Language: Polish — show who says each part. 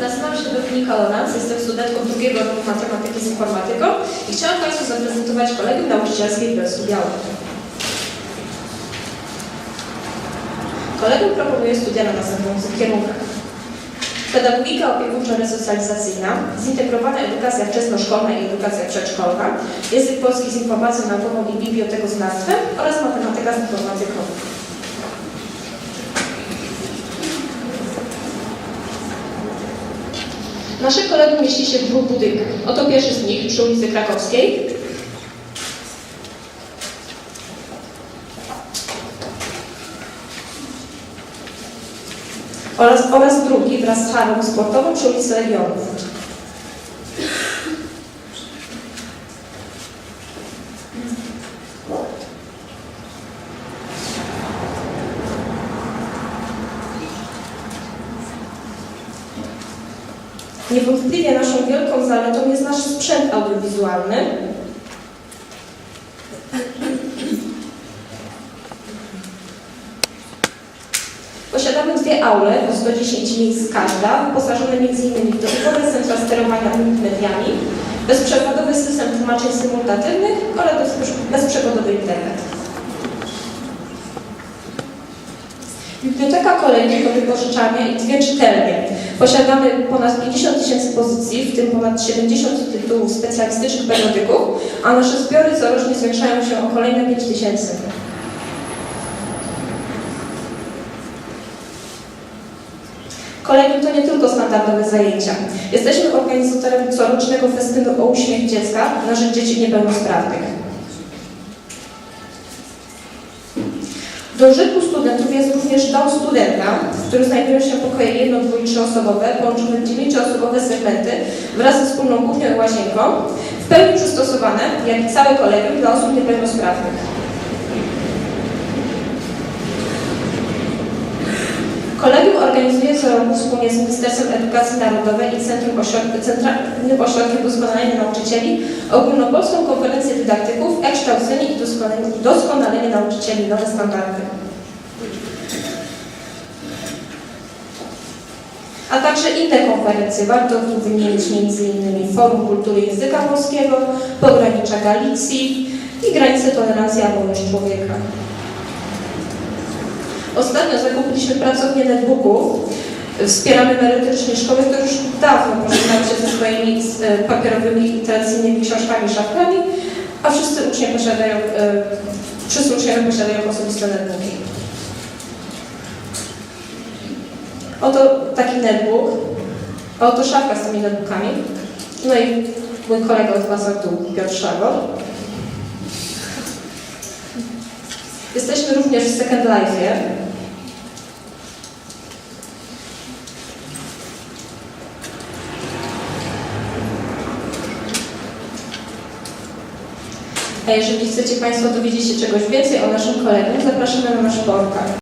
Speaker 1: nazywam się Dominika Lorenz, jestem studentką drugiego roku matematyki z informatyką i chciałam Państwu zaprezentować kolegium nauczycielskie w Białym. Kolegium proponuje studia na następujących kierunkach. Pedagogika opiekuńczo-resocjalizacyjna, zintegrowana edukacja wczesnoszkolna i edukacja przedszkolna, język polski z informacją naukową i bibliotekoznawstwem oraz matematyka z informatyką. Nasze kolegium mieści się w dwóch budynkach. Oto pierwszy z nich przy ulicy Krakowskiej. Oraz, oraz drugi wraz z halą sportową przy ulicy Legionów. Niewątpliwie naszą wielką zaletą jest nasz sprzęt audiowizualny. Posiadamy dwie aule o 110 miejsc każda, wyposażone m.in. w dodatkowe centra sterowania mediami, bezprzewodowy system tłumaczeń symultatywnych oraz bezprze- bezprzewodowy internet. Biblioteka Kolejki to wypożyczalnia i dwie czytelnie. Posiadamy ponad 50 tysięcy pozycji, w tym ponad 70 tytułów specjalistycznych periodyków, a nasze zbiory corocznie zwiększają się o kolejne 5 tysięcy. Kolegium to nie tylko standardowe zajęcia. Jesteśmy organizatorem corocznego festynu o uśmiech dziecka na rzecz dzieci niepełnosprawnych. Do użytku studentów jest również dom studenta, w którym znajdują się pokoje jedno, i trzyosobowe, połączone w dziewięcioosobowe segmenty wraz ze wspólną kuchnią i łazienką, w pełni przystosowane, jak i całe kolegium, dla osób niepełnosprawnych. Kolegium organizuje co roku wspólnie z Ministerstwem Edukacji Narodowej i Centrum Ośrodk- Centralnym Ośrodkiem Doskonalenia Nauczycieli ogólnopolską konferencję dydaktyków e-kształcenie i doskonalenie, doskonalenie nauczycieli nowe standardy. A także inne konferencje. Warto tu wymienić m.in. Forum Kultury Języka Polskiego, Pogranicza Galicji i Granice Tolerancji a Wolność Człowieka. Ostatnio zakupiliśmy pracownię netbooków. Wspieramy merytorycznie szkoły, które już dawno pożegnały się ze swoimi e, papierowymi i tradycyjnymi książkami, szafkami, a wszyscy uczniowie posiadają, e, wszyscy uczniowie posiadają osobiste netbooki. Oto taki netbook, a oto szafka z tymi netbookami. No i mój kolega od Was tu, Piotr. Jesteśmy również w Second Life'ie. A jeżeli chcecie Państwo dowiedzieć się czegoś więcej o naszym kolegium, zapraszamy na nasz portal.